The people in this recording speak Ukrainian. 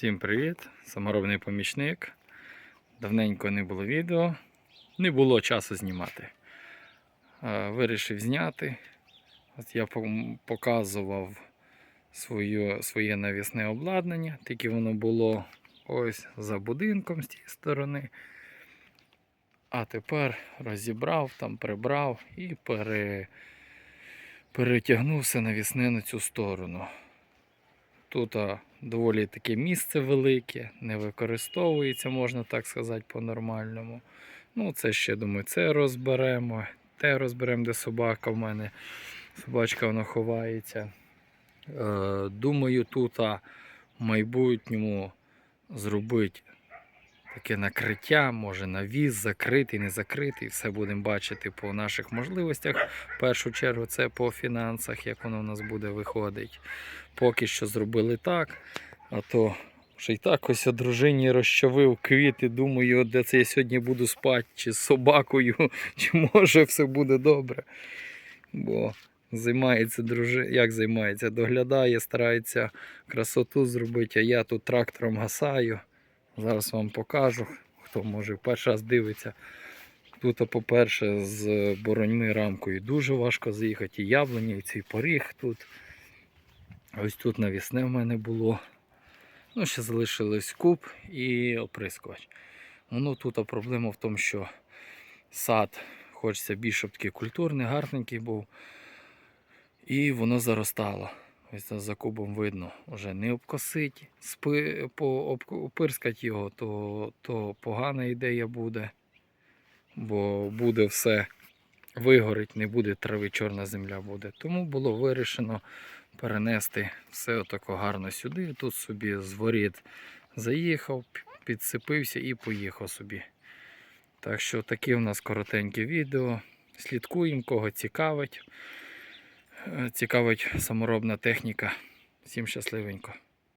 Всім привіт! Саморобний помічник. Давненько не було відео, не було часу знімати. Вирішив зняти. От я показував свою, своє навісне обладнання, тільки воно було ось за будинком з тієї сторони. А тепер розібрав, там прибрав і пере, перетягнув все навісне на цю сторону. Тут доволі таке місце велике, не використовується, можна так сказати, по-нормальному. Ну, це ще, думаю, це розберемо. Те розберемо, де собака в мене. Собачка вона ховається. Е, думаю, тут в майбутньому зробити таке накриття, може навіс, закритий, не закритий. Все будемо бачити по наших можливостях. В першу чергу це по фінансах, як воно в нас буде виходити. Поки що зробили так. А то ще й так ось дружині розчавив квіти. Думаю, де це я сьогодні буду спати, чи з собакою, чи може все буде добре. Бо займається дружина, як займається, доглядає, старається красоту зробити, а я тут трактором гасаю. Зараз вам покажу, хто може перший раз дивиться. Тут, по-перше, з бороньми рамкою дуже важко заїхати. І яблуні, і цей поріг тут. Ось тут навісне в мене було. Ну, ще залишилось куб і оприскувач. Ну тут проблема в тому, що сад хочеться більш щоб такий культурний, гарненький був. І воно заростало. Ось це за кубом видно, вже не обкосить, спи, по, об, опирскати його, то, то погана ідея буде. Бо буде все вигорить, не буде трави, чорна земля буде. Тому було вирішено перенести все отако гарно сюди. Тут собі з заїхав, підсипився і поїхав собі. Так що таке у нас коротеньке відео. Слідкуємо, кого цікавить. Е, Цікавить саморобна техніка. Всім щасливенько.